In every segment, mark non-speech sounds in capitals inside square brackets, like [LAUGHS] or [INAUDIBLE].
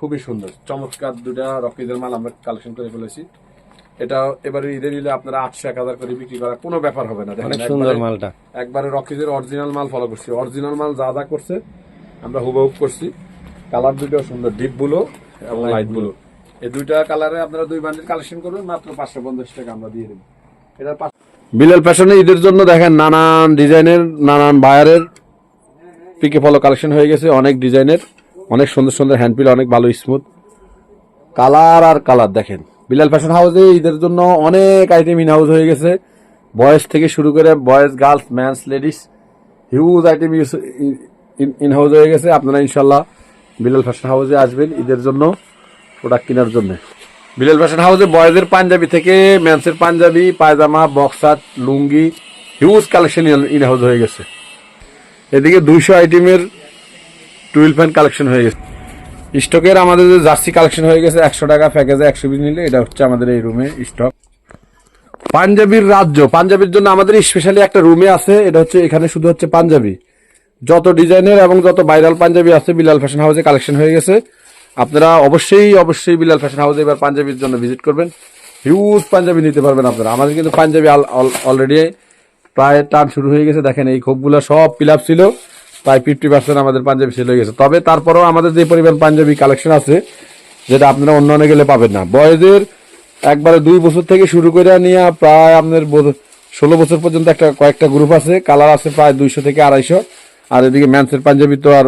খুবই সুন্দর। চমৎকার দুটা রকিদের মাল আমরা কালেকশন করে ফেলেছি। এটা এবারে ঈদের নিলে আপনারা আটশো এক হাজার করে বিক্রি করা কোনো ব্যাপার হবে না। দেখেন সুন্দর মালটা। একবারে রকিদের অরিজিনাল মাল ফলো করছি। অরিজিনাল মাল যা যা করছে আমরা হুবহুব করছি। কালার দুইটাও সুন্দর ডিপ ব্লু এবং লাইট ব্লু এই দুইটা কালারে আপনারা দুই বান্ডিল কালেকশন করবেন মাত্র পাঁচশো পঞ্চাশ টাকা আমরা দিয়ে দেবো। এটার বিলাল ফ্যাশনে ঈদের জন্য দেখেন নানান ডিজাইনের নানান বায়ারের পিকে ফলো কালেকশন হয়ে গেছে অনেক ডিজাইনের অনেক সুন্দর সুন্দর হ্যান্ডপিল অনেক ভালো স্মুথ কালার আর কালার দেখেন। বিলাল ফ্যাশন হাউসে ঈদের জন্য অনেক আইটেম ইন হাউস হয়ে গেছে। বয়েজ থেকে শুরু করে boys girls man's ladies huge item use in house হয়ে গেছে। আপনারা ইনশাল্লাহ বিলাল ফ্যাশন হাউসে আসবেন ঈদের জন্য প্রোডাক্ট কেনার জন্য। বিলাল ফ্যাশন হাউসে বয়েজের পাঞ্জাবি থেকে ম্যান্সের panjabi, pyjama boxer lungi huge collection in house হয়ে গেছে। এদিকে দুইশো আইটেমের টুয়েলভ ফ্যান কালেকশন হয়ে গেছে। স্টকের আমাদের যে জার্সি কালেকশন হয়ে গেছে, একশো টাকা প্যাকেজে একশো পিস নিলে এটা হচ্ছে আমাদের এই রুমে স্টক। পাঞ্জাবির রাজ্য, পাঞ্জাবির জন্য আমাদের স্পেশালি একটা রুমে আছে, এটা হচ্ছে এখানে শুধু হচ্ছে পাঞ্জাবি। যত ডিজাইনের এবং যত ভাইরাল পাঞ্জাবি আছে বিলাল ফ্যাশন হাউসে কালেকশন হয়ে গেছে। আপনারা অবশ্যই অবশ্যই বিলাল ফ্যাশন হাউসে এবার পাঞ্জাবির জন্য ভিজিট করবেন। হিউজ পাঞ্জাবি নিতে পারবেন আপনারা। আমাদের কিন্তু পাঞ্জাবি অলরেডি প্রায় টান শুরু হয়ে গেছে। দেখেন এই খোপগুলো সব ফিল আপ ছিল। প্রায় ফিফটি পার্সেন্ট আমাদের পাঞ্জাবি সেল হয়ে গেছে। তবে তারপরেও আমাদের যে পরিমাণ পাঞ্জাবি কালেকশন আছে, যেটা আপনারা অন্য অন্য গেলে পাবেন না। বয়েজের একবারে দুই বছর থেকে শুরু করে নিয়ে প্রায় আপনার ষোলো বছর পর্যন্ত একটা কয়েকটা গ্রুপ আছে। কালার আছে প্রায় দুইশো থেকে আড়াইশো। আর এদিকে ম্যান্সের পাঞ্জাবি তো আর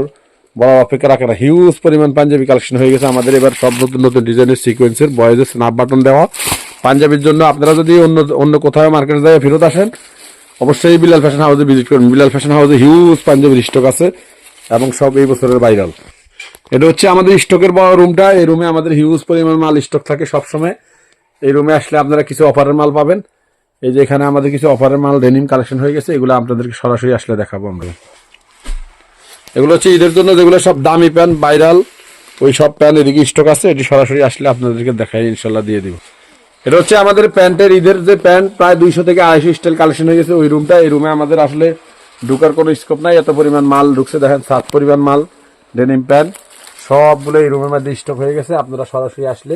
বড় অপেক্ষা রাখে না। হিউজ পরিমাণ পাঞ্জাবি কালেকশন হয়ে গেছে আমাদের। এবার সব নতুন নতুন ডিজাইনের সিকোয়েন্সের বয়েজের স্ন্যাপ বাটন দেওয়া। পাঞ্জাবির জন্য আপনারা যদি অন্য অন্য কোথাও মার্কেটে যায় ফেরত আসেন অবশ্যই বিলাল ফ্যাশন হাউসে ভিজিট করুন। বিলাল ফ্যাশন হাউসে হিউজ পাঞ্জাবির স্টক আছে এবং সব এই বছরের ভাইরাল এটা হচ্ছে আমাদের স্টকের বড় রুমটা এই রুমে আমাদের হিউজ পরিমাণ মাল স্টক থাকে সবসময়। এই রুমে আসলে আপনারা কিছু অফারের মাল পাবেন। এই যে এখানে আমাদের কিছু অফারের মাল ডেনিম কালেকশন হয়ে গেছে। এগুলো আপনাদেরকে সরাসরি আসলে দেখাবো আমরা। এগুলো হচ্ছে ঈদের জন্য যেগুলো সব দামি প্যান্ট ভাইরাল ওই সব প্যান্ট এদিকে স্টক আছে। এটি সরাসরি আসলে আপনাদেরকে দেখাই ইনশাল্লাহ দিয়ে দিব। এটা হচ্ছে আমাদের প্যান্টের ঈদের যে প্যান্ট প্রায় দুইশো থেকে আড়াইশো স্টাইল কালেকশন হয়ে গেছে ওই রুমটা। এই রুমে আমাদের আসলে ঢুকার কোনো স্কোপ নাই এত পরিমাণ মাল ঢুকছে। দেখেন সাত পরিমাণ মাল ডেনিম প্যান্ট সবগুলো এই রুমের মধ্যে স্টক হয়ে গেছে। আপনারা সরাসরি আসলে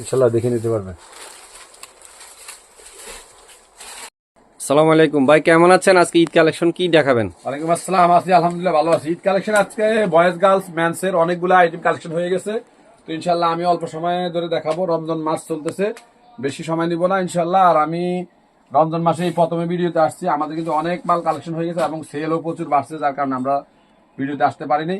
ইনশাল্লাহ দেখে নিতে পারবেন। সালাম আলাইকুম। ভাই কেমন আছেন? আজকে ঈদ কালেকশন কি দেখাবেন? ওয়ালাইকুম আসসালাম। আছি আলহামদুলিল্লাহ ভালো আছি। ঈদ কালেকশন আজকে বয়েজ গার্লস ম্যানসের অনেকগুলো আইটেম কালেকশন হয়ে গেছে। তো ইনশাল্লাহ আমি অল্প সময় ধরে দেখাবো। রমজান মাস চলতেছে। বেশি সময় নিব না ইনশাল্লাহ আর আমি রমজান মাসে এই প্রথমে ভিডিওতে আসছি। আমাদের কিন্তু অনেক মাল কালেকশন হয়ে গেছে এবং সেলও প্রচুর বাড়ছে যার কারণে আমরা ভিডিওতে আসতে পারিনি।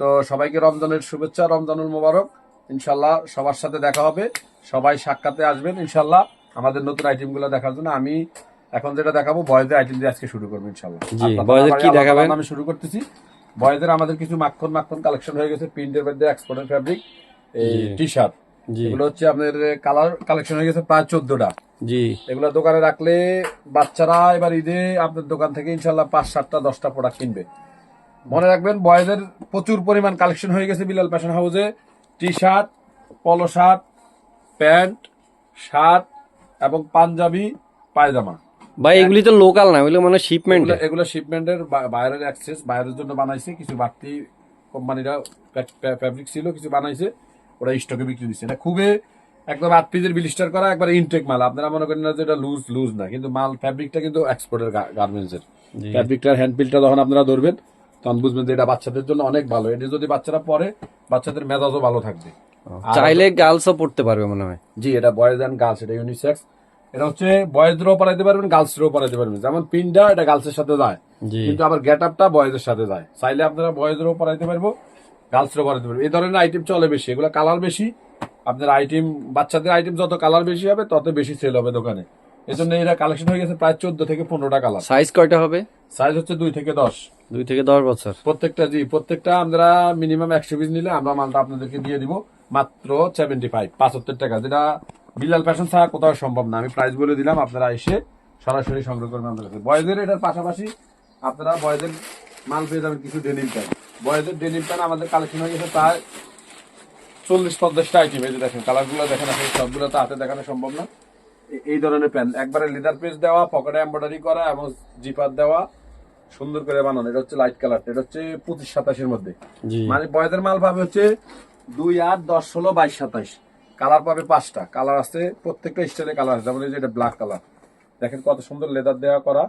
তো সবাইকে রমজানের শুভেচ্ছা রমজানুল মোবারক। ইনশাল্লাহ সবার সাথে দেখা হবে। সবাই সাক্ষাতে আসবেন ইনশাল্লাহ আমাদের নতুন আইটেমগুলো দেখার জন্য আমি এখন যেটা দেখাবো বয়েজের আইটেম দিয়ে আজকে শুরু করব ইনশাল্লাহ কি দেখাবেন? আমি শুরু করতেছি। বয়েজের আমাদের কিছু মাখন মাখন কালেকশন হয়ে গেছে। প্রিন্টের মধ্যে এক্সপোর্টের ফ্যাব্রিক এই টি শার্ট এগুলো হচ্ছে আপনাদের কালার কালেকশন হয়ে গেছে প্রায় চোদ্দটা। জি। এগুলো দোকানে রাখলে বাচ্চারা এবার ঈদে আপনার দোকান থেকে ইনশাল্লাহ পাঁচ সাতটা দশটা প্রোডাক্ট কিনবে। মনে রাখবেন বয়েজের প্রচুর পরিমাণ কালেকশন হয়ে গেছে বিলাল ফ্যাশন হাউসে T shirt polo shirt pant shirt এবং পাঞ্জাবি পায়জামা। ভাই এগুলি তো লোকাল না এগুলো মানে শিপমেন্ট এগুলো- এগুলো শিপমেন্টের বাইরের অ্যাক্সেস বাইরের জন্য বানাইছে কিছু বাড়তি কোম্পানিরা ফ্যাব্রিক ছিল কিছু বানাইছে। ওরা স্টকে বিক্রি দিচ্ছে। এটা খুবই একদম আট পিসের বিলিস্টার করা একবার ইনটেক মাল। আপনারা মনে করেন না যে এটা লুজ লুজ না কিন্তু মাল ফ্যাব্রিকটা কিন্তু এক্সপোর্টের গার্মেন্টস এর। জি। ফ্যাব্রিকটার হ্যান্ডপিলটা যখন আপনারা ধরবেন তখন বুঝবেন যে এটা বাচ্চাদের জন্য অনেক ভালো। এটা যদি বাচ্চারা পরে বাচ্চাদের মেজাজও ভালো থাকবে। চাইলে গার্লসও পড়তে পারবে মনে হয়। জি এটা বয়েজ অ্যান্ড গার্লস এটা ইউনিসেক্স এটা হচ্ছে বয়েজদেরও পরাইতে পারবেন গার্লসদেরও পরাইতে পারবেন। যেমন পিনটা এটা গার্লসের সাথে যায়। কিন্তু আবার গেট আপটা বয়েজের সাথে যায়। চাইলে আপনারা বয়েজেরও পরাইতে পারব। গার্লসেরও পরাইতে পারব এই ধরনের আইটেম চলে বেশি। এগুলো কালার বেশি। আপনার আইটেম বাচ্চাদের আইটেম যত কালার বেশি হবে তত বেশি সেল হবে দোকানে। এই জন্য এরা কালেকশন হয়ে গেছে প্রায় চোদ্দ থেকে পনেরোটা কালার সাইজ কয়টা হবে? সাইজ হচ্ছে দুই থেকে দশ। দুই থেকে দশ বছর। প্রত্যেকটা জি প্রত্যেকটা আমরা মিনিমাম একশো পিস নিলে আমরা মালটা আপনাদেরকে দিয়ে দিব মাত্র সেভেন্টি ফাইভ পাঁচাত্তর টাকা যেটা বিলাল ফ্যাশন ছাড়া কোথাও সম্ভব না। আমি প্রাইস বলে দিলাম আপনারা এসে সরাসরি সংগ্রহ করবেন আমাদের কাছে। বয়েজের এটার পাশাপাশি আপনারা বয়েজের মাল পেয়ে যাবেন কিছু ডেনিম প্যান্ট বয়েজের ডেনিম প্যান্ট আমাদের কালেকশন হয়ে গেছে প্রায় চল্লিশ পঞ্চাশটা আইটেম এই যে দেখেন কালারগুলো দেখেন আসলে সবগুলো তো হাতে দেখানো সম্ভব না। এই ধরনের প্যান্ট একবারে লেদার পেজ দেওয়া পকেটে এম্ব্রয়ডারি করা এবং জিপার দেওয়া সুন্দর করে বানানো। এটা হচ্ছে লাইট কালার এটা হচ্ছে পঁচিশ সাতাশের মধ্যে। মানে বয়েদের মাল পাবে হচ্ছে দুই আট দশ ষোলো বাইশ সাতাইশ কালার পাবে পাঁচটা। কালার আছে প্রত্যেকটা স্টাইলের কালার আছে। যেমন এই যে এটা ব্ল্যাক কালার দেখেন কত সুন্দর লেদার দেওয়া করা।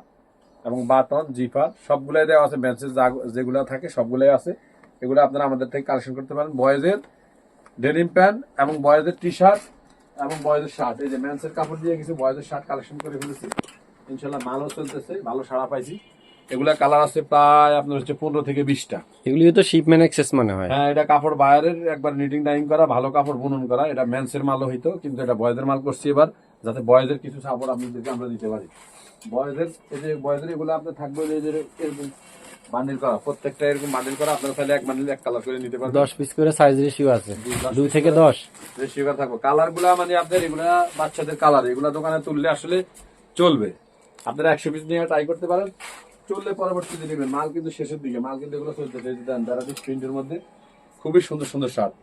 এবং বাটন জিপার সবগুলাই দেওয়া আছে বেঞ্চের যেগুলো থাকে সবগুলাই আছে। এগুলো আপনারা আমাদের থেকে কালেকশন করতে পারেন। বয়েজের ডেনিম প্যান্ট এবং বয়েজের টি শার্ট এবং বয়েজের শার্ট এই যে মেন্সের কাপড় দিয়ে কিছু বয়েজের শার্ট কালেকশন করে ফেলেছি। ইনশাল্লাহ মালও চলতেছে ভালো সাড়া পাইছি। এগুলা কালার আছে প্রায় আপনার হচ্ছে পনেরো থেকে বিশটা। এগুলি তো শিপম্যান এক্সেস মনে হয়। হ্যাঁ এটা কাপড় বাইরের একবার নিটিং ডাইং করা ভালো কাপড় বুনন করা এটা মেন্সের মালও হইতো কিন্তু এটা বয়েজের মাল করছি এবার যাতে বয়েজের কিছু সাপোর্ট আপনাদেরকে আমরা দিতে পারি। বয়েজের এই যে বয়েজের এগুলো আপনার থাকবে যে এরকম বান্ডিল করা প্রত্যেকটা এরকম বান্ডিল করা আপনারা তাহলে এক বান্ডিল এক কালার করে নিতে পারবেন। পিস করে সাইজ রেশিও আছে। থেকে করে থাকব। মানে আপনার এগুলা বাচ্চাদের কালার এগুলা দোকানে তুললে আসলে চলবে। আপনারা একশো পিস নিয়ে ট্রাই করতে পারেন। চললে পরবর্তীতে নেবেন। মাল কিন্তু শেষের দিকে মাল কিন্তু এগুলো দেন প্রিন্টের মধ্যে খুবই সুন্দর সুন্দর শার্ট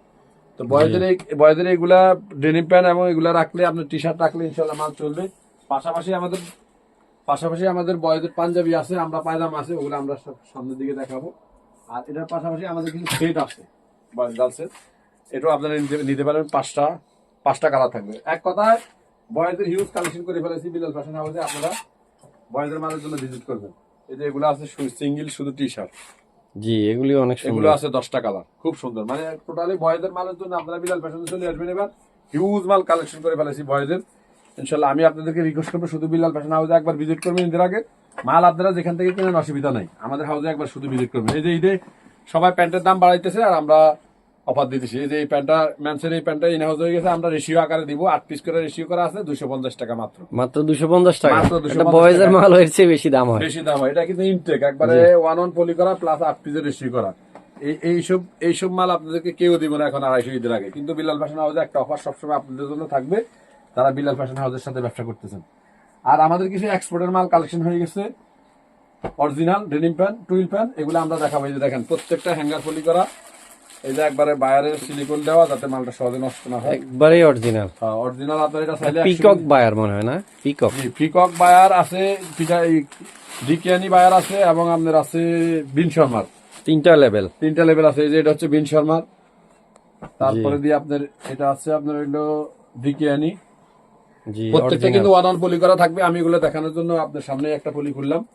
তো বয়দের এই বয়দের এগুলা ডেনিম প্যান্ট এবং এগুলা রাখলে আপনার টি শার্ট রাখলে ইনশাল্লাহ মাল চলবে। পাশাপাশি আমাদের পাশাপাশি আমাদের বয়দের পাঞ্জাবি আছে আমরা পায়জামা আছে ওগুলো আমরা সব সামনের দিকে দেখাবো। আর এটার পাশাপাশি আমাদের কিন্তু সেট আছে বয়েজ গার্লসের এটাও আপনারা নিতে- পারেন পাঁচটা পাঁচটা কালার থাকবে। এক কথায় বয়েজের হিউজ কালেকশন করে ফেলেছি বিলাল ফ্যাশন হাউসে আপনারা বয়েজের মালের জন্য ভিজিট করবেন। এই যে এগুলো আছে সিঙ্গেল শুধু টি শার্ট জি এগুলি অনেক এগুলো আছে দশটা কালার খুব সুন্দর। মানে টোটালি বয়েজের মালের জন্য আপনারা বিলাল ফ্যাশনে চলে আসবেন এবার। হিউজ মাল কালেকশন করে ফেলেছি বয়েজের ইনশাল্লাহ আমি আপনাদেরকে রিকোয়েস্ট করব শুধু বিলাল ফ্যাশন হাউসে একবার ভিজিট করবেন ঈদের আগে। মাল আপনারা যেখান থেকে কেনেন অসুবিধা নাই। আমাদের হাউসে একবার শুধু ভিজিট করবেন। এই যে ঈদে সবাই প্যান্টের দাম বাড়াইতেছে আর আমরা অফার দিতেছি। এই যে এই প্যান্টটা ম্যানসের এই প্যান্টটা ইন হাউস হয়ে গেছে আমরা রেশিও আকারে দিব। আট পিস করে রেশিও করা আছে দুশো পঞ্চাশ টাকা মাত্র। মাত্র দুশো পঞ্চাশ টাকা? মাত্র 250 এটা বয়েজের মাল চেয়ে বেশি দাম হয়। বেশি দাম হয়। এটা কিন্তু ইনটেক একবারে ওয়ান অন পলি করা প্লাস আট পিসের রেশি করা। এই এইসব এইসব মাল আপনাদেরকে কেউ দিব না এখন আড়াইশো ঈদের আগে। কিন্তু বিলাল ফ্যাশন হাউসে একটা অফার সবসময় আপনাদের জন্য থাকবে। তারা বিলাল ফ্যাশন হাউসের সাথে ব্যবসা করতেছেন। আর আমাদের কিছু এক্সপোর্টের মাল কালেকশন হয়ে গেছে। Original denim pant twill pant এগুলো আমরা দেখাবো। এই যে দেখেন প্রত্যেকটা হ্যাঙ্গার পলি করা। এই যে একবারে বায়ারের সিলিকন দেওয়া যাতে মালটা সহজে নষ্ট না হয়। একবারেই অরিজিনাল অরিজিনাল আপনার এটা চাইলে পিকক বায়ার মনে হয় না? পিকক পিকক বায়ার আছে পিটা ডিকিয়ানি বায়ার আছে এবং আপনার আছে বিন শর্মার। তিনটা লেভেল তিনটা লেভেল আছে এই যে এটা হচ্ছে বিন শর্মার। তারপরে দিয়ে আপনার এটা আছে আপনার হইল ডিকিয়ানি জি প্রত্যেকটা কিন্তু ওয়ান অন পলি করা থাকবে। আমি এগুলো দেখানোর জন্য আপনার সামনে একটা পলি খুললাম।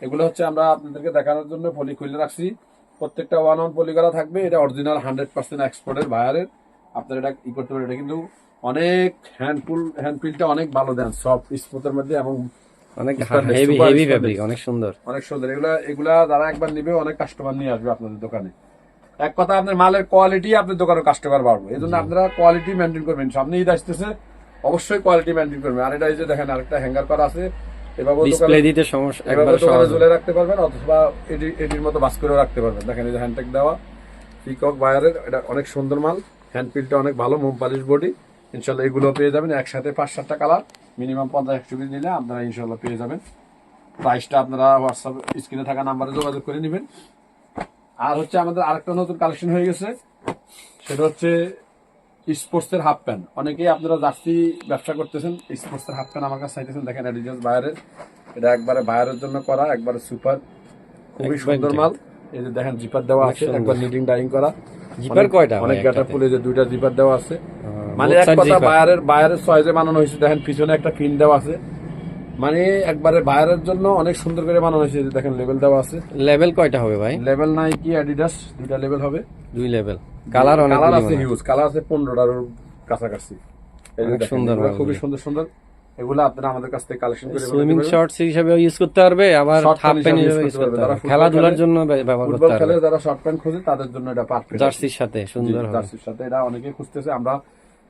এগুলো হচ্ছে আমরা আপনাদেরকে দেখানোর জন্য পলি খুলে রাখছি। প্রত্যেকটা ওয়ান অন পলি করা থাকবে। এটা অরিজিনাল হান্ড্রেড পার্সেন্ট এক্সপোর্টের বায়ারের। আপনার এটা ই করতে পারেন। এটা কিন্তু অনেক হ্যান্ডফুল হ্যান্ডফিলটা অনেক ভালো দেন সফট স্মুথের মধ্যে এবং অনেক হেভি হেভি spandex। অনেক সুন্দর। অনেক সুন্দর। এগুলা এগুলা যারা একবার নিবে অনেক কাস্টমার নিয়ে আসবে আপনাদের দোকানে। এক কথা আপনার মালের কোয়ালিটি আপনার দোকানের কাস্টমার বাড়বে। এই জন্য আপনারা কোয়ালিটি মেনটেন করবেন। সামনে ঈদ আসতেছে। অবশ্যই কোয়ালিটি মেনটেন করবেন। আর এটা এই যে দেখেন আরেকটা হ্যাঙ্গার করা আছে। এভাবে ডিসপ্লে দিতে সমস্যা একবার দোকানে ঝুলে রাখতে পারবেন অথবা এডি এডির মতো বাস করেও রাখতে পারবেন। দেখেন এই যে হ্যান্ডটেক দেওয়া পিকক বায়ারের এটা অনেক সুন্দর মাল। হ্যান্ড পিলটা অনেক ভালো মোম পালিশ বডি ইনশাল্লাহ এগুলো পেয়ে যাবেন। একসাথে পাঁচ সাতটা কালার মিনিমাম পঞ্চাশ একশো পিস নিলে আপনারা ইনশাল্লাহ পেয়ে যাবেন। প্রাইসটা আপনারা হোয়াটসঅ্যাপ স্ক্রিনে থাকা নাম্বারে যোগাযোগ করে নেবেন। আর হচ্ছে আমাদের আরেকটা নতুন কালেকশন হয়ে গেছে। সেটা হচ্ছে স্পোর্টস এর হাফ প্যান্ট। অনেকেই আপনারা জার্সি ব্যবসা করতেছেন স্পোর্টস এর হাফ প্যান্ট আমার কাছে চাইতেছেন দেখেন অ্যাডিডাস বায়ারের এটা একবারে বায়ারের জন্য করা একবারে সুপার খুবই সুন্দর মাল। এই যে দেখেন জিপার দেওয়া আছে একবার নিডিং ডাইং করা। জিপার কয়টা অনেক গাটা ফুলে যে দুইটা জিপার দেওয়া আছে। মানে এক কথা বাইরের বায়ারের বায়ারের সয়েজে বানানো হয়েছে দেখেন পিছনে একটা পিন দেওয়া আছে। মানে একবারে বাইরের জন্য অনেক সুন্দর করে বানানো হয়েছে দেখেন লেভেল দেওয়া আছে। লেভেল কয়টা হবে ভাই? লেভেল নাই কি অ্যাডিডাস দুইটা লেভেল হবে। দুই লেভেল কালার অনেক কালার আছে হিউজ কালার আছে পনেরোটার কাছাকাছি। এই যে অনেক সুন্দর। খুবই সুন্দর সুন্দর। এগুলো আপনারা আমাদের কাছ থেকে কালেকশন করে সুইমিং শর্টস হিসেবে ইউজ করতে পারবে আবার হাফ প্যান্ট হিসেবে ইউজ করতে পারবে। পারবে। খেলাধুলার খেলে- জন্য ব্য- ব্যবহার ফুটবল করতে খেলে যারা শর্ট প্যান্ট খোঁজে তাদের জন্য এটা পারফেক্ট জার্সির সাথে সুন্দর হবে। জার্সির সাথে। এটা অনেকে খুঁজতেছে আমরা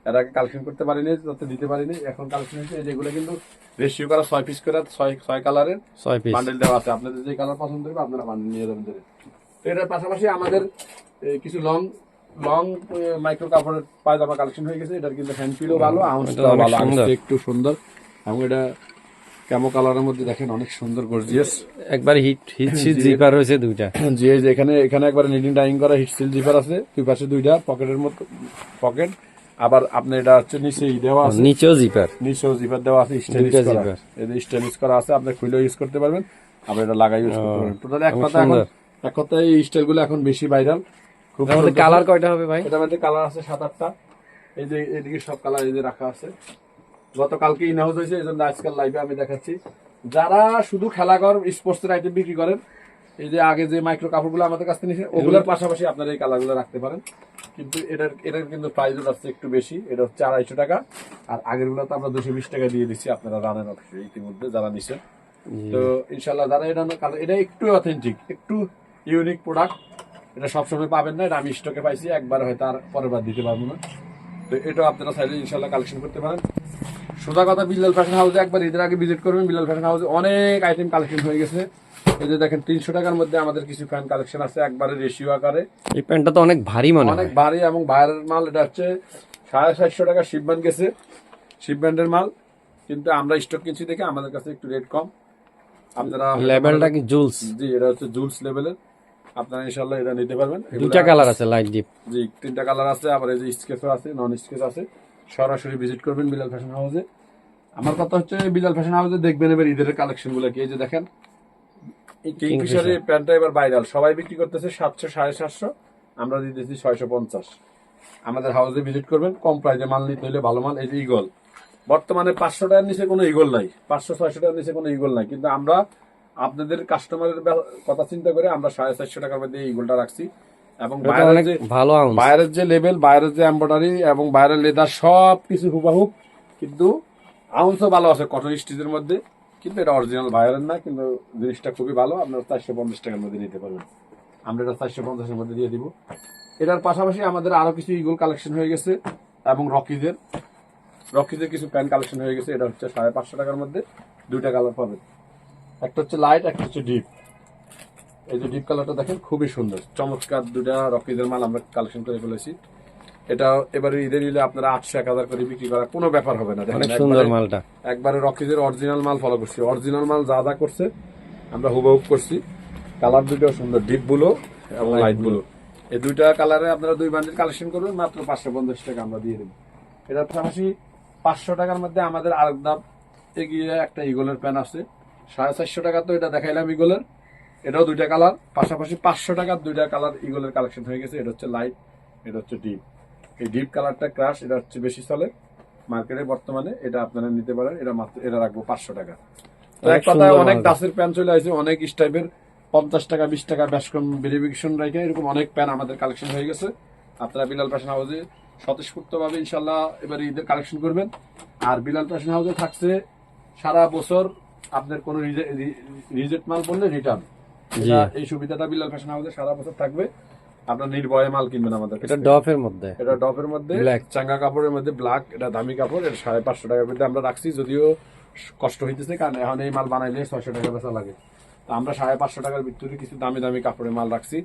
এর আগে কালেকশন করতে পারিনি যাতে দিতে পারিনি। এখন কালেকশন হয়েছে যেগুলো কিন্তু রেশিও করা ছয় পিস করে ছয় ছয় কালারের ছয় পিস বান্ডেল দেওয়া আছে। আপনাদের যে কালার পছন্দ হবে আপনারা বান্ডেল নিয়ে যাবেন এটার পাশাপাশি আমাদের কিছু লং লং মাইক্রো কাপড়ের পায়জামা কালেকশন হয়ে গেছে। এটার কিন্তু হ্যান্ড ফিলও ভালো আউন্সটাও ভালো আউন্সটা একটু সুন্দর। এবং এটা ক্যামো কালারের মধ্যে দেখেন অনেক সুন্দর গর্জিয়াস একবার হিট হিট সিট জিপার রয়েছে দুইটা। যে এখানে এখানে একবার নিটিং ডাইং করা হিট সিল জিপার আছে দুই পাশে দুইটা পকেটের মতো পকেট আবার আপনার এটা হচ্ছে নিচে ই দেওয়া আছে। নিচেও জিপার নিচেও জিপার দেওয়া আছে স্টেনিস করা। zipper। এই যে স্টেনিস করা আছে আপনি খুলেও ইউজ করতে পারবেন আবার এটা লাগাই ইউজ করতে পারবেন। টোটাল এক কথা এখন এক কথায় এই স্টাইলগুলো এখন বেশি ভাইরাল খুব চলতেছে। কালার কয়টা হবে ভাই? এটার মধ্যে কালার আছে সাত আটটা। এই যে এদিকে সব কালার এই যে রাখা আছে। গতকালকে ইন হাউস হয়েছে এই জন্য আজকাল লাইভে আমি দেখাচ্ছি। যারা শুধু খেলাঘর স্পোর্টস এর আইটেম বিক্রি করেন এই যে আগে যে মাইক্রো কাপড়গুলো আমাদের কাছ থেকে নিয়েছে ওগুলোর পাশাপাশি আপনারা এই কালারগুলো রাখতে পারেন। কিন্তু এটার এটার কিন্তু প্রাইস হচ্ছে একটু বেশি এটা হচ্ছে আড়াইশো টাকা। আর আগেরগুলো তো আমরা দুশো বিশ টাকা দিয়ে দিচ্ছি আপনারা রানের অফিসে ইতিমধ্যে যারা নিছেন। তো ইনশাল্লাহ যারা এটা এটা একটু অথেন্টিক একটু ইউনিক প্রোডাক্ট এটা সবসময় পাবেন না এটা আমি স্টকে পাইছি একবার হয়তো আর পরের বার দিতে পারব না। তো এটাও আপনারা চাইলে ইনশাল্লাহ কালেকশন করতে পারেন। সোজা কথা বিল্লাল ফ্যাশন হাউসে একবার ঈদের আগে ভিজিট করবেন। বিল্লাল ফ্যাশন হাউসে অনেক আইটেম কালেকশন হয়ে গেছে। এই যে দেখেন তিনশো টাকার মধ্যে আমাদের কিছু ফ্যান কালেকশন আছে একবারে রেশিও আকারে। এই প্যান্টটা তো অনেক ভারী মনে অনেক ভারী এবং বাইরের মাল এটা হচ্ছে সাড়ে সাতশো টাকা শিপমেন্ট গেছে শিপমেন্টের মাল। কিন্তু আমরা স্টক কিনছি দেখে আমাদের কাছে একটু রেট কম। আপনারা লেভেলটা কি জুলস জি এটা হচ্ছে জুলস লেভেলের আপনারা ইনশাল্লাহ এটা নিতে পারবেন। দুটা কালার আছে লাইট ডিপ জি তিনটা কালার আছে আবার এই যে স্কেচও আছে নন স্কেচ আছে। সরাসরি ভিজিট করবেন বিলাল ফ্যাশন হাউসে আমার কথা হচ্ছে বিলাল ফ্যাশন হাউসে দেখবেন এবার ঈদের কালেকশনগুলো কি? এই যে দেখেন কিংফিশারের প্যান্টটা এবার ভাইরাল। সবাই বিক্রি করতেছে সাতশো সাড়ে সাতশো। আমরা দিতেছি ছয়শো পঞ্চাশ। আমাদের হাউসে ভিজিট করবেন কম প্রাইসে মাল নিতে হলে ভালো মাল এই যে ইগল বর্তমানে পাঁচশো টাকার নিচে কোনো ইগল নাই। পাঁচশো ছয়শো টাকার নিচে কোনো ইগল নাই। কিন্তু আমরা আপনাদের কাস্টমারের কথা চিন্তা করে আমরা সাড়ে চারশো টাকার মধ্যে ইগলটা রাখছি। এবং বাইরের যে ভালো বাইরের যে লেভেল বাইরের যে এম্বয়ডারি এবং বাইরের লেদার সব কিছু হুবাহুব। কিন্তু আউন্সও ভালো আছে কটন স্টিচের মধ্যে। কিন্তু এটা অরিজিনাল বাইরের না, কিন্তু জিনিসটা খুবই ভালো। আপনারা চারশো পঞ্চাশ টাকার মধ্যে নিতে পারবেন। আমরা এটা চারশো পঞ্চাশের মধ্যে দিয়ে দিব। এটার পাশাপাশি আমাদের আরও কিছু ইগল কালেকশন হয়ে গেছে, এবং রকিদের। রকিদের কিছু প্যান্ট কালেকশন হয়ে গেছে, এটা হচ্ছে সাড়ে পাঁচশো টাকার মধ্যে। দুইটা কালার পাবেন। একটা হচ্ছে লাইট একটা হচ্ছে ডিপ এই যে ডিপ কালারটা দেখেন, খুবই সুন্দর। চমৎকার দুটা রকিদের মাল আমরা কালেকশন করে ফেলেছি। এটা এবারে ঈদের ইলে আপনারা আটশো এক হাজার করে বিক্রি করা কোনো ব্যাপার হবে না। দেখেন সুন্দর একবারে- মালটা। একবারে রকিজের অরিজিনাল মাল ফলো করছি। অরিজিনাল মাল যা যা করছে আমরা হুবহুব করছি। কালার দুটো সুন্দর ডিপ ব্লু এবং লাইট ব্লু এই দুইটা কালারে আপনারা দুই বান্ডিল কালেকশন করবেন মাত্র পাঁচশো পঞ্চাশ টাকা আমরা দিয়ে দেবো। এটার পাশাপাশি পাঁচশো টাকার মধ্যে আমাদের আরেক দাম এগিয়ে একটা ইগলের প্যান আছে। সাড়ে চারশো টাকা তো এটা দেখাইলাম ইগলের এটাও দুইটা কালার পাশাপাশি পাঁচশো টাকার দুইটা কালার ইগলের কালেকশন হয়ে গেছে। এটা হচ্ছে লাইট এটা হচ্ছে ডিপ এই ডিপ কালারটা ক্রাশ এটা হচ্ছে বেশি চলে মার্কেটে বর্তমানে এটা আপনারা নিতে পারেন এটা মাত্র এটা রাখব পাঁচশো টাকা। এক কথায় অনেক দাসের প্যান চলে আসছে অনেক স্টাইপের পঞ্চাশ টাকা বিশ টাকা বেশ কম ভেরিফিকেশন রেখে এরকম অনেক প্যান আমাদের কালেকশন হয়ে গেছে। আপনারা বিলাল ফ্যাশন হাউসে স্বতঃস্ফূর্ত ভাবে ইনশাল্লাহ এবার ঈদের কালেকশন করবেন। আর বিলাল ফ্যাশন হাউসে থাকছে সারা বছর আপনার কোনো রিজেক্ট মাল পড়লে রিটার্ন এই সুবিধাটা বিলাল ফ্যাশন হাউসে সারা বছর থাকবে। আপনার নির্ভয়ে মাল কিনবেন আমাদের এটা। ডফের মধ্যে। এটা ডপের মধ্যে. চাঙ্গা কাপড়ের মধ্যে ব্ল্যাক এটা দামি কাপড় এটা সাড়ে পাঁচশো টাকার মধ্যে আমরা রাখছি যদিও কষ্ট হইতেছে কারণ এখন এই মাল বানাইলে ছয়শো টাকা বেচা লাগে। তো আমরা সাড়ে পাঁচশো টাকার ভিতরে কিছু দামি দামি কাপড়ের মাল রাখছি।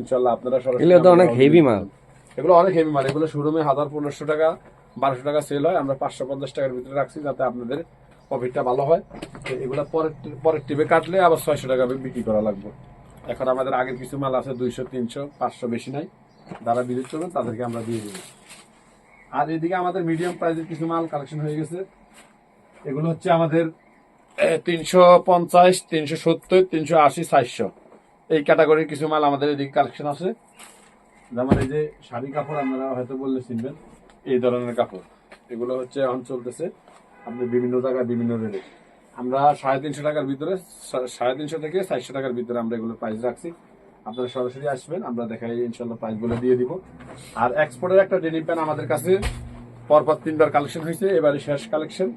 ইনশাল্লাহ আপনারা সরাসরি এগুলো তো অনেক হেভি মাল। এগুলো অনেক হেভি মাল। এগুলো শোরুমে হাজার পনেরোশো টাকা বারোশো টাকা সেল হয়। আমরা পাঁচশো পঞ্চাশ টাকার ভিতরে রাখছি যাতে আপনাদের প্রফিটটা ভালো হয়। তো এগুলো পরের পরের টিপে কাটলে আবার ছয়শো টাকা বিক্রি করা লাগবে। এখন আমাদের আগের কিছু মাল আছে দুইশো, তিনশো, পাঁচশো বেশি নাই। যারা ভিজিট করবেন, তাদেরকে আমরা দিয়ে দেবো। আর এদিকে আমাদের মিডিয়াম প্রাইসের কিছু মাল কালেকশন হয়ে গেছে। এগুলো হচ্ছে আমাদের তিনশো পঞ্চাশ, তিনশো সত্তর, তিনশো আশি, চারশো। এই ক্যাটাগরির কিছু মাল আমাদের এদিকে কালেকশন আছে। যেমন এই যে শাড়ি কাপড়, আপনারা হয়তো বললে চিনবেন। এই ধরনের কাপড়। এগুলো হচ্ছে এখন চলতেছে। আপনি বিভিন্ন জায়গায় বিভিন্ন রেটে আমরা সাড়ে তিনশো টাকার ভিতরে সাড়ে তিনশো থেকে চারশো টাকার ভিতরে আমরা এগুলো প্রাইস রাখছি। আপনারা সরাসরি আসবেন আমরা দেখাই ইনশাল্লাহ প্রাইস বলে দিয়ে দিব। আর এক্সপোর্টের একটা ডেনিম প্যান আমাদের কাছে পরপর তিনবার কালেকশন হয়েছে এবারে শেষ কালেকশন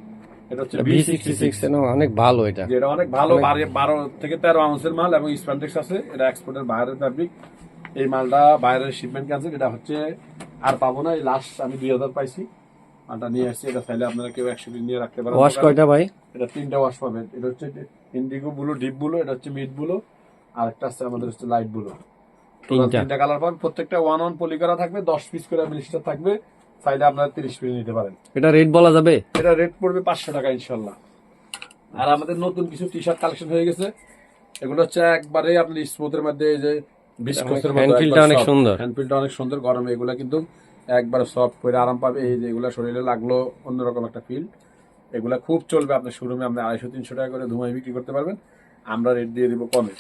এটা হচ্ছে বি সিক্সটি সিক্স অনেক ভালো এটা। যেটা অনেক ভালো বারে- বারো থেকে তেরো আউন্সের মাল এবং স্প্যান্ডেক্স আছে এটা এক্সপোর্টের বাইরের ফ্যাব্রিক এই মালটা বাইরের শিপমেন্ট ক্যান্সেল এটা হচ্ছে আর পাবো না এই লাস্ট আমি দুই হাজার পাইছি। মালটা নিয়ে আসছি এটা চাইলে আপনারা কেউ একশো পিস নিয়ে রাখতে পারেন। ওয়াশ কয়টা ভাই? এটা তিনটা ওয়াশ পাবেন। এটা হচ্ছে ইন্ডিগো ব্লু ডিপ ব্লু এটা হচ্ছে মিড ব্লু আর একটা আছে আমাদের হচ্ছে লাইট ব্লু তিনটা। তিনটা কালার পাবেন। প্রত্যেকটা ওয়ান ওয়ান পলি করা থাকবে দশ পিস করে মিলিস্টার থাকবে। চাইলে আপনারা তিরিশ পিস নিতে পারেন। এটা রেট বলা যাবে? এটা রেট পড়বে পাঁচশো টাকা ইনশাল্লাহ। আর আমাদের নতুন কিছু টি শার্ট কালেকশন হয়ে গেছে। এগুলো হচ্ছে একবারে আপনার স্মুথের মধ্যে এই যে feel টা অনেক সুন্দর। হ্যান্ডফিলটা অনেক সুন্দর গরমে। এগুলো কিন্তু একবার সফট করে আরাম পাবে। এই যে এগুলো শরীরে লাগল অন্যরকম একটা ফিল এগুলা খুব চলবে আপনার শোরুমে আপনি আড়াইশো তিনশো টাকা করে ধুমাই বিক্রি করতে পারবেন। আমরা রেট দিয়ে দিব কমে।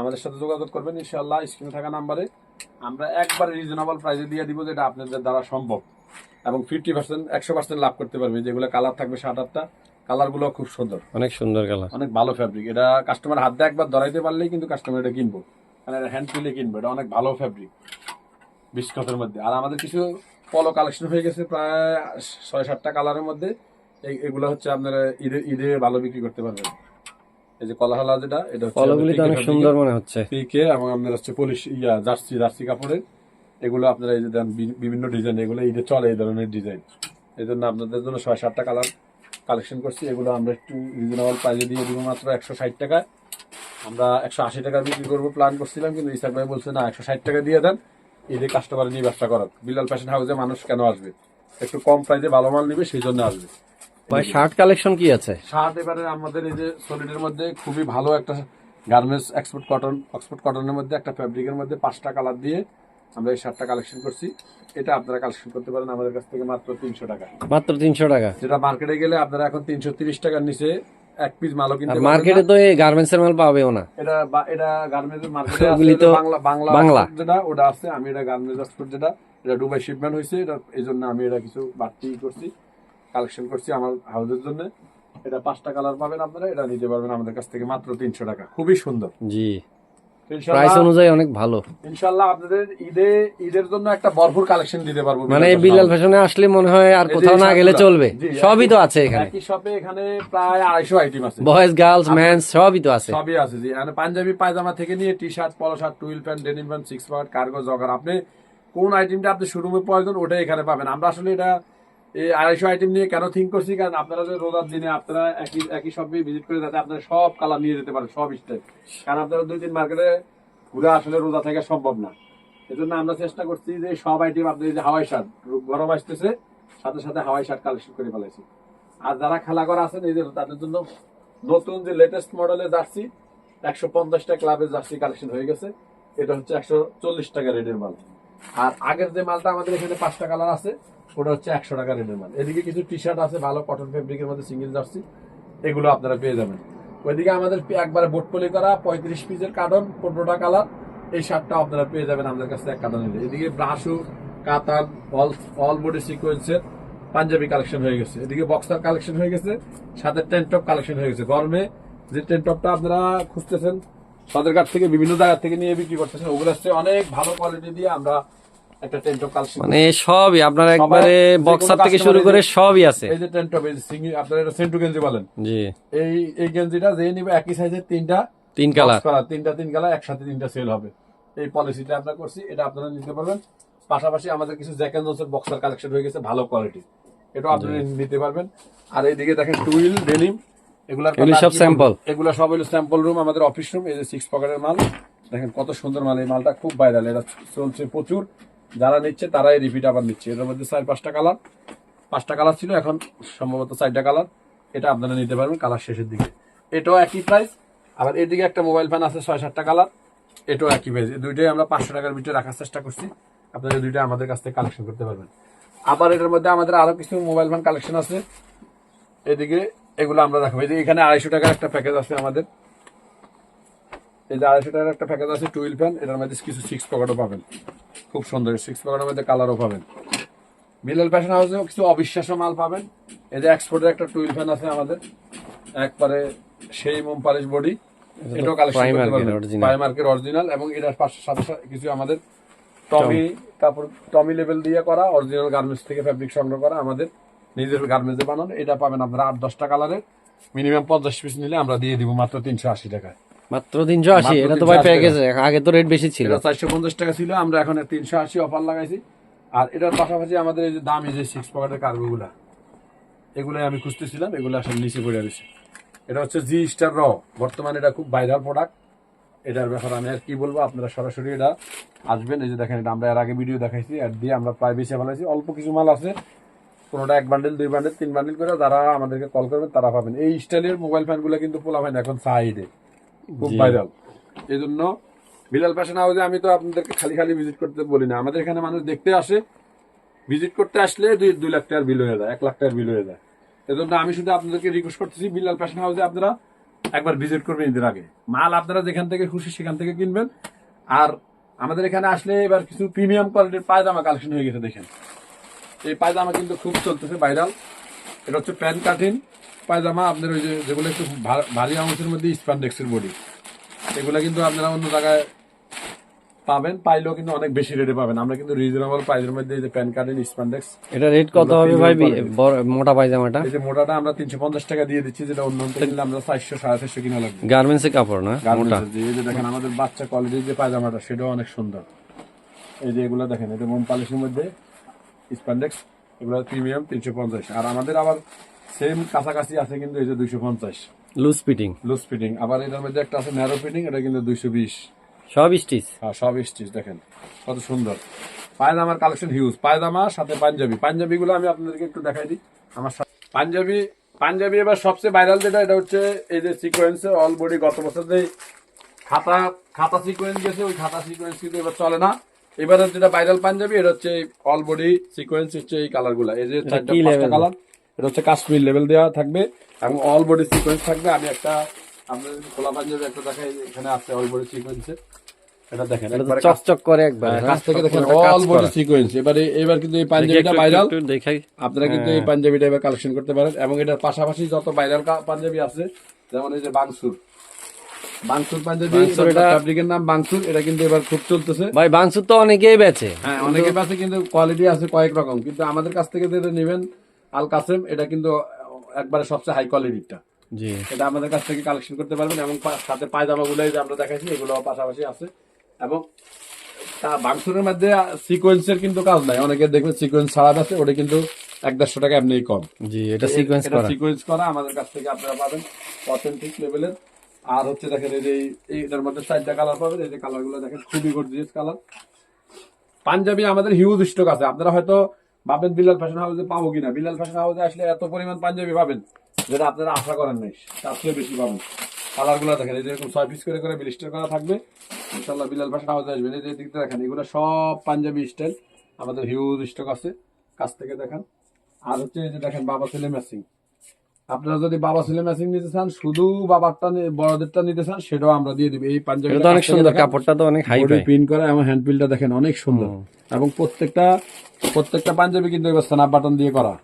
আমাদের সাথে যোগাযোগ করবেন ইনশাল্লাহ স্ক্রিনে থাকা নাম্বারে আমরা একবারে রিজনেবল প্রাইসে দিয়ে দিব যেটা আপনাদের দ্বারা সম্ভব। এবং ফিফটি পার্সেন্ট একশো পার্সেন্ট লাভ করতে পারবে। যেগুলো কালার থাকবে সাত আটটা কালারগুলো খুব সুন্দর। অনেক সুন্দর কালার অনেক ভালো ফ্যাব্রিক এটা কাস্টমার হাত দিয়ে একবার ধরাইতে পারলেই কিন্তু কাস্টমার এটা কিনবো। মানে হ্যান্ড তুলে কিনবো। এটা অনেক ভালো ফ্যাব্রিক বিস্কতের মধ্যে। আর আমাদের কিছু পলো কালেকশন হয়ে গেছে প্রায় ছয় সাতটা কালারের মধ্যে এগুলো হচ্ছে আপনারা ঈদে ঈদে ভালো বিক্রি করতে পারবেন। এই যে কলাহালা যেটা এটা হচ্ছে কলগুলি তো অনেক সুন্দর মনে হচ্ছে। পিকে এবং আপনার হচ্ছে পলিশ ইয়া জার্সি জার্সি কাপড়ের। এগুলো আপনারা এই যে দেন বিভিন্ন ডিজাইন এগুলো ঈদে চলে এই ধরনের ডিজাইন এই জন্য আপনাদের জন্য ছয় সাতটা কালার কালেকশন করছি। এগুলো আমরা একটু রিজনেবল প্রাইসে দিয়ে দিব মাত্র একশো ষাট টাকায়। আমরা একশো আশি টাকা বিক্রি করব প্ল্যান করছিলাম কিন্তু ইসাক ভাই বলছে না একশো ষাট টাকা দিয়ে দেন। ঈদে কাস্টমার নিয়ে ব্যবসা করার। বিলাল ফ্যাশন হাউসে মানুষ কেন আসবে? একটু কম প্রাইসে ভালো মাল নিবে সেই জন্য আসবে। ভাই শার্ট কালেকশন কি আছে? শার্ট এবারে আমাদের এই যে সলিডের মধ্যে খুবই ভালো একটা গার্মেন্টস এক্সপোর্ট কটন অক্সফোর্ড কটনের মধ্যে একটা ফ্যাব্রিকের মধ্যে পাঁচটা কালার দিয়ে আমরা এই শার্টটা কালেকশন করছি। এটা আপনারা কালেকশন করতে পারেন আমাদের কাছ থেকে মাত্র তিনশো টাকা। মাত্র তিনশো টাকা। যেটা মার্কেটে গেলে আপনারা এখন তিনশো তিরিশ টাকার নিচে এক পিস মালও কিনতে মার্কেটে তো এই গার্মেন্টস এর মাল পাবেও না। এটা এটা গার্মেন্টস মার্কেটে [LAUGHS] আছে বাংলা বাংলা বাংলা। যেটা ওটা আছে আমি এটা গার্মেন্টস এক্সপোর্ট যেটা এটা দুবাই শিপমেন্ট হইছে এটা এই জন্য আমি এটা কিছু বাড়তি করছি কালেকশন করছি আমার হাউজের জন্য। এটা পাঁচটা কালার পাবেন আপনারা এটা নিতে পারবেন আমাদের কাছ থেকে মাত্র তিনশো টাকা। খুবই সুন্দর। জি। প্রাইস অনুযায়ী অনেক ভালো। আপনাদের ঈদে ঈদের জন্য একটা ভরপুর কালেকশন দিতে পারব মানে বিলাল ফ্যাশনে আসলে মনে হয় আর কোথাও না গেলে চলবে। সবই তো আছে এখানে। একই শপে এখানে প্রায় আড়াইশো আইটেম আছে। বয়েজ গার্লস ম্যানস সবই তো আছে। সবই আছে জি। মানে পাঞ্জাবি পায়জামা থেকে নিয়ে T shirt polo shirt twill pant denim pant six pant cargo jogger আপনি কোন আইটেমটা আপনি শোরুমে প্রয়োজন ওটাই এখানে পাবেন। আমরা আসলে এটা এই আড়াইশো আইটেম নিয়ে কেন থিঙ্ক করছি? কারণ আপনারা যে রোজার দিনে আপনারা একই একই শপে ভিজিট করে যাতে আপনারা সব কালার নিয়ে যেতে পারেন, সব স্টাইল কারণ আপনারা দুই, তিন মার্কেটে ঘুরে আসলে রোজা থেকে সম্ভব না। এজন্য আমরা চেষ্টা করছি যে সব আইটেম আপনি যে হাওয়াই শার্ট গরম আসতেছে, সাথে সাথে হাওয়াই শার্ট কালেকশন করে ফেলেছি। আর যারা খেলা করা আছেন, এই যে তাদের জন্য নতুন যে লেটেস্ট মডেলের জার্সি একশো পঞ্চাশটা ক্লাবের জার্সি কালেকশন হয়ে গেছে। এটা হচ্ছে একশো চল্লিশ টাকা রেটের মাল। আর আগের যে মালটা আমাদের এখানে পাঁচটা কালার আছে, ওটা হচ্ছে একশো টাকা রেটের মাল। এদিকে কিছু টি শার্ট আছে, ভালো কটন ফেব্রিকের মধ্যে সিঙ্গেল জার্সি এগুলো আপনারা পেয়ে যাবেন। ওইদিকে আমাদের একবারে বোটপলি করা, পঁয়ত্রিশ পিসের কার্টন পনেরোটা কালার এই শার্টটা আপনারা পেয়ে যাবেন আমাদের কাছে এক কার্টন নিলে এদিকে ব্রাশু কাতান অল অল বডি সিকোয়েন্সের পাঞ্জাবি কালেকশন হয়ে গেছে। এদিকে বক্সার কালেকশন হয়ে গেছে, সাথে টেন্ট টপ কালেকশন হয়ে গেছে। গরমে যে টেন্ট টপটা আপনারা খুঁজতেছেন সদরঘাট থেকে বিভিন্ন জায়গা থেকে নিয়ে বিক্রি করতেছেন। ওগুলো হচ্ছে অনেক ভালো কোয়ালিটি দিয়ে আমরা একটা টেন্ট কালেকশন মানে সবই আপনার একবারে বক্সার থেকে শুরু করে সবই আছে। এই যে টেন্ট এই সিঙ্গি আপনারা এটা সেন্টু গেঞ্জি বলেন। জি। এই এই গেঞ্জিটা যে নিবে একই সাইজের তিনটা তিন কালার তিনটা তিন কালার একসাথে তিনটা সেল হবে। এই পলিসিটা আমরা করছি এটা আপনারা নিতে পারবেন। পাশাপাশি আমাদের কিছু বক্সার কালেকশন হয়ে গেছে ভালো কোয়ালিটি এটা আপনারা নিতে পারবেন। আর এইদিকে দেখেন টুইল ডেনিম এগুলি সব বলব? এগুলা সব হলো স্যাম্পল রুম আমাদের অফিস রুম এই যে সিক্স পকেটের মাল। দেখেন কত সুন্দর মাল এই মালটা খুব ভাইরাল এটা চলছে প্রচুর। যারা নিচ্ছে তারাই রিপিট আবার নিচ্ছে। এটার মধ্যে চার পাঁচটা কালার পাঁচটা কালার ছিল এখন সম্ভবত চারটা কালার এটা আপনারা নিতে পারবেন কালার শেষের দিকে। এটাও একই প্রাইস আবার এদিকে একটা মোবাইল ফ্যান আছে ছয় সাতটা কালার এটাও একই প্রাইস দুইটাই আমরা পাঁচশো টাকার ভিতরে রাখার চেষ্টা করছি। আপনারা দুইটা আমাদের কাছ থেকে কালেকশন করতে পারবেন। আবার এটার মধ্যে আমাদের আরও কিছু মোবাইল ফোন কালেকশন আছে। এদিকে এগুলো আমরা রাখব এই যে এখানে আড়াইশো টাকার একটা প্যাকেজ আছে আমাদের। এই যে আড়াইশো টাকার একটা প্যাকেজ আছে টুইল ফ্যান এটার মধ্যে কিছু সিক্স পকেটও পাবেন। খুব সুন্দর সিক্স পকেটের মধ্যে কালারও পাবেন। মিলাল ফ্যাশন হাউসেও কিছু অবিশ্বাস্য মাল পাবেন। এই যে এক্সপোর্টের একটা টুইল ফ্যান আছে আমাদের। একবারে সেই মোম পালিশ বডি এটাও কালেকশন করতে পারবেন। প্রাইমার্কের অরিজিনাল এবং এটার পাশে সাথে সাথে কিছু আমাদের টমি কাপড় টমি লেভেল দিয়ে করা অরিজিনাল গার্মেন্টস থেকে ফ্যাব্রিক সংগ্রহ করা আমাদের নিজের গার্মেন্টসে বানানো এটা পাবেন আপনারা আট দশটা কালারের মিনিমাম পঞ্চাশ পিস নিলে আমরা দিয়ে দিব মাত্র তিনশো আশি টাকায় মাত্র তিনশো আশি? এটা তো ভাই 380 প্যাকেজ আগে তো রেট বেশি ছিল। চারশো পঞ্চাশ টাকা ছিল আমরা এখন তিনশো আশি অফার লাগাইছি। আর এটার পাশাপাশি আমাদের এই যে দামি যে সিক্স পকেটের কার্গো গুলা এগুলো আমি খুঁজতেছিলাম এগুলো আসলে নিচে পড়ে রয়েছে। এটা হচ্ছে জি স্টার র বর্তমানে এটা খুব ভাইরাল প্রোডাক্ট এটার ব্যাপারে আমি আর কি বলব আপনারা সরাসরি এটা আসবেন। এই যে দেখেন এটা আমরা এর আগে ভিডিও দেখাইছি আর দিয়ে আমরা প্রায় বেশি ফেলাইছি অল্প কিছু মাল আছে কোনোটা এক বান্ডেল দুই বান্ডেল তিন বান্ডেল করে যারা আমাদেরকে কল করবেন তারা পাবেন। এই স্টাইলের মোবাইল ফ্যানগুলো কিন্তু পোলা হয় না এখন সাইডে খুব। ভাইরাল এই জন্য বিলাল ফ্যাশন হাউসে আমি তো আপনাদেরকে খালি খালি ভিজিট করতে বলি না। আমাদের এখানে মানুষ দেখতে আসে। ভিজিট করতে আসলে দুই দুই লাখ টাকার বিল হয়ে যায় এক লাখ টাকার বিল হয়ে যায়। এজন্য আমি শুধু আপনাদেরকে রিকোয়েস্ট করতেছি বিলাল ফ্যাশন হাউসে আপনারা একবার ভিজিট করবেন ঈদের আগে। মাল আপনারা যেখান থেকে খুশি সেখান থেকে কিনবেন। আর আমাদের এখানে আসলে এবার কিছু প্রিমিয়াম কোয়ালিটির পায়জামা কালেকশন হয়ে গেছে দেখেন। এই পায়জামা কিন্তু খুব চলতেছে ভাইরাল। এটা হচ্ছে প্যান্ট কাটিং পায়জামা আপনার ওই যে যেগুলো একটু ভারী অংশের মধ্যে স্পান্ডেক্সের বডি। এগুলো কিন্তু আপনারা অন্য জায়গায় পাবেন। পাইলেও কিন্তু অনেক বেশি রেটে পাবেন। আমরা কিন্তু রিজনেবল প্রাইসের মধ্যে এই যে প্যান্ট কাটিং স্পান্ডেক্স এটা রেট কত হবে ভাই? মোটা পায়জামাটা? এই যে মোটাটা আমরা তিনশো পঞ্চাশ টাকা দিয়ে দিচ্ছি যেটা অন্য অন্য কিনলে আমরা চারশো সাড়ে চারশো কিনা লাগবে। গার্মেন্টসের কাপড় না? মোটা? এই যে দেখেন আমাদের বাচ্চা কোয়ালিটির যে পায়জামাটা সেটাও অনেক সুন্দর। এই যে এগুলো দেখেন এটা মোম পালিশের মধ্যে স্প্যান্ডেক্স এগুলো প্রিমিয়াম তিনশো পঞ্চাশ। আর আমাদের আবার সেম কাছাকাছি আছে কিন্তু এই যে দুইশো পঞ্চাশ। লুজ ফিটিং লুজ ফিটিং আবার এটার মধ্যে একটা আছে ন্যারো ফিটিং এটা কিন্তু দুইশো বিশ। সব স্টিচ। হ্যাঁ সব স্টিচ দেখেন কত সুন্দর। পায়জামার কালেকশন হিউজ পায়জামা সাথে পাঞ্জাবি। পাঞ্জাবিগুলো আমি আপনাদেরকে একটু দেখাই দিই। আমার পাঞ্জাবি পাঞ্জাবি এবার সবচেয়ে ভাইরাল যেটা এটা হচ্ছে এই যে সিকোয়েন্স অল বডি গত বছর যে খাতা খাতা সিকোয়েন্স গেছে ওই খাতা সিকোয়েন্স কিন্তু এবার চলে না। এবার যেটা ভাইরাল পাঞ্জাবি এটা হচ্ছে অল বডি সিকোয়েন্স হচ্ছে এই কালারগুলা। এই যে চারটা পাঁচটা কালার এটা হচ্ছে কাশ্মীর লেভেল দেওয়া থাকবে এবং অল বডি সিকোয়েন্স থাকবে। আমি একটা আপনাদের খোলা পাঞ্জাবি একটা দেখাই এখানে আছে অল বডি সিকোয়েন্সে এটা দেখেন এটা একবারে চকচক করে একবার হ্যাঁ, হ্যাঁ? কাছ থেকে দেখেন অল বডি সিকোয়েন্স এবারে এবার কিন্তু এই পাঞ্জাবিটা ভাইরাল দেখাই। আপনারা কিন্তু এই পাঞ্জাবিটা এবার কালেকশন করতে পারেন। এবং এটার পাশাপাশি যত ভাইরাল পাঞ্জাবি আছে যেমন এই যে বাংসুর বাংসুর পাঞ্জাবি ফ্যাব্রিকের নাম বাংসুর এটা কিন্তু এবার খুব চলতেছে। ভাই বাংসুর তো অনেকেই বেচে। হ্যাঁ অনেকের কাছে কিন্তু কোয়ালিটি আছে কয়েক রকম। কিন্তু আমাদের কাছ থেকে যেটা নেবেন আল কাসেম এটা কিন্তু একবারে সবচেয়ে হাই কোয়ালিটিরটা জি। এটা আমাদের কাছ থেকে কালেকশন করতে পারবেন এবং সাথে পায়জামা গুলো যে আমরা দেখাইছি এগুলো পাশাপাশি আছে। এবং তা বাংসুরের মধ্যে সিকোয়েন্সের কিন্তু কাজ নাই। অনেকে দেখবেন সিকোয়েন্স ছাড়া আছে ওটা কিন্তু এক দেড়শো টাকা এমনি কম। জি এটা সিকোয়েন্স করা। সিকোয়েন্স করা আমাদের কাছ থেকে আপনারা পাবেন। অথেন্টিক লেভেলের আর হচ্ছে দেখেন এই যে এই- এইটার মধ্যে চারটা কালার পাবেন, এই যে কালারগুলো দেখেন খুবই গর্জিয়াস কালার পাঞ্জাবি আমাদের হিউজ স্টক আছে। আপনারা হয়তো ভাবেন বিলাল ফ্যাশন হাউসে পাবো কিনা। বিলাল ফ্যাশন হাউসে আসলে এত পরিমাণ পাঞ্জাবি পাবেন যেটা আপনারা আশা করেন নাই। তার চেয়ে বেশি পাবেন কালারগুলো দেখেন, এই যে এরকম ছয় পিস করে করে ব্লিস্টার করা থাকবে। ইনশাল্লাহ বিলাল ফ্যাশন হাউসে আসবেন। এই যে দিকটা দেখেন, এগুলো সব পাঞ্জাবি স্টাইল আমাদের হিউজ স্টক আছে। কাছ থেকে দেখেন। আর হচ্ছে এই যে দেখেন বাবা ছেলে ম্যাচিং আপনারা যদি বাবা ছেলে ম্যাচিং নিতে চান শুধু বাবারটা বড়দেরটা নিতে চান সেটাও আমরা দিয়ে দিব। এই পাঞ্জাবি অনেক সুন্দর কাপড়টা তো অনেক হাই প্রিন্ট করা এবং হ্যান্ড পিলটা দেখেন অনেক সুন্দর। এবং প্রত্যেকটা প্রত্যেকটা পাঞ্জাবি কিন্তু এবার স্ন্যাপ বাটন দিয়ে করা।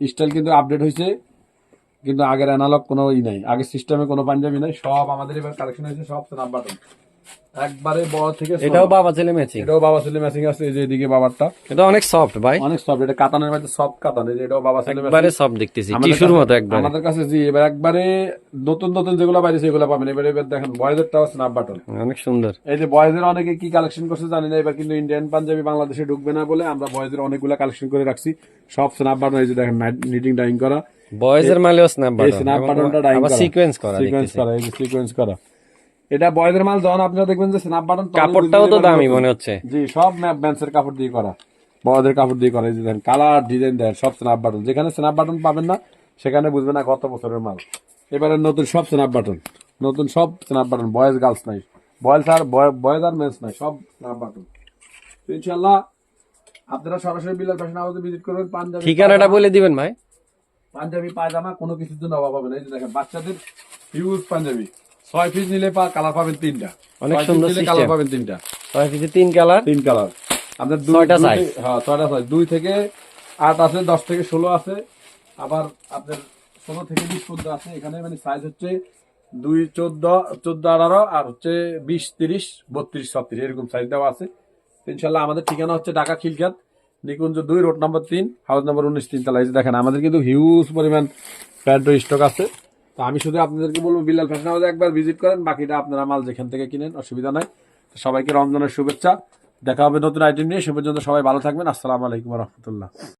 স্টাইল কিন্তু আপডেট হয়েছে কিন্তু আগের অ্যানালগ কোনো ই নাই। আগের সিস্টেমে কোনো পাঞ্জাবি নাই সব আমাদের এবার কালেকশন হয়েছে সব স্ন্যাপ বাটন একবারে বড় থেকে এটাও বাবা ছেলে ম্যাচিং এটাও বাবা ছেলে ম্যাচিং আছে এই যে এদিকে বাবারটা। এটা অনেক সফট ভাই। অনেক সফট এটা কাতানের মধ্যে সফট কাতান এই যে এটাও বাবা ছেলে একবারে সফট দেখতেছি টিস্যুর মতো একবারে। আমাদের কাছে জি এবার একবারে নতুন নতুন যেগুলো বাইরে সেগুলো পাবেন। এবার এবার দেখেন বয়েজেরটাও স্ন্যাপ বাটন অনেক সুন্দর। এই যে বয়েজের অনেকে কি কালেকশন করছে জানি না এবার কিন্তু ইন্ডিয়ান পাঞ্জাবি বাংলাদেশে ঢুকবে না বলে আমরা বয়েজের অনেকগুলো কালেকশন করে রাখছি। সব স্ন্যাপ বাটন এই যে দেখেন নিটিং ডাইং করা। বয়েজের মালেও স্ন্যাপ বাটন স্ন্যাপ বাটনটা ডাইং করা। সিকোয়েন্স করা সিকোয়েন্স করা এই সিকোয়েন্স করা। এটা বয়েজের মাল যখন আপনারা দেখবেন যে স্ন্যাপ বাটন কাপড়টাও তো দামি মনে হচ্ছে। জি সব ম্যাপ ব্যান্সের কাপড় দিয়ে করা। বড়দের কাপড় দিয়ে করা এই দেখেন কালার ডিজাইন দেন সব স্ন্যাপ বাটন যেখানে স্ন্যাপ বাটন পাবেন না সেখানে বুঝবেন না গত বছরের মাল। এবারে নতুন সব স্ন্যাপ বাটন নতুন সব স্ন্যাপ বাটন বয়েজ গার্লস নাই। বয়েজ আর বয়েজ আর মেন্স নাই সব স্ন্যাপ বাটন তো ইনশাল্লাহ আপনারা সরাসরি বিলাল ফ্যাশন হাউসে ভিজিট করবেন পাঞ্জাবি ঠিকানাটা বলে দিবেন ভাই। পাঞ্জাবি পায়জামা কোনো কিছুর জন্য অভাব হবে না। এই যে দেখেন বাচ্চাদের হিউজ পাঞ্জাবি। ছয় পিস নিলে কালার পাবেন তিনটা। অনেক সুন্দর কালার পাবেন তিনটা। ছয় পিসে তিন কালার তিন কালার আপনার দুই ছয়টা দুই থেকে- হ্যাঁ ছয়টা সাইজ দুই থেকে আট আছে দশ থেকে ষোলো আছে। আবার আপনার ষোলো থেকে বিশ পর্যন্ত আছে। এখানে মানে সাইজ হচ্ছে দুই চোদ্দ চোদ্দ আঠারো আর হচ্ছে বিশ তিরিশ বত্রিশ ছত্রিশ এরকম সাইজ দেওয়া আছে। ইনশাল্লাহ আমাদের ঠিকানা হচ্ছে ঢাকা খিলখাত নিকুঞ্জ দুই রোড নাম্বার তিন হাউস নাম্বার উনিশ তিন তলা এই দেখেন আমাদের কিন্তু হিউজ পরিমাণ প্যান্ট স্টক আছে। তো আমি শুধু আপনাদেরকে বলব বিলাল ফ্যাশন হাউসে একবার ভিজিট করেন, বাকিটা আপনারা মাল যেখান থেকে কিনেন, অসুবিধা নাই। সবাইকে রমজানের শুভেচ্ছা। দেখা হবে নতুন আইটেম নিয়ে। সে পর্যন্ত সবাই ভালো থাকবেন। আসসালামু আলাইকুম রহমতুল্লাহ।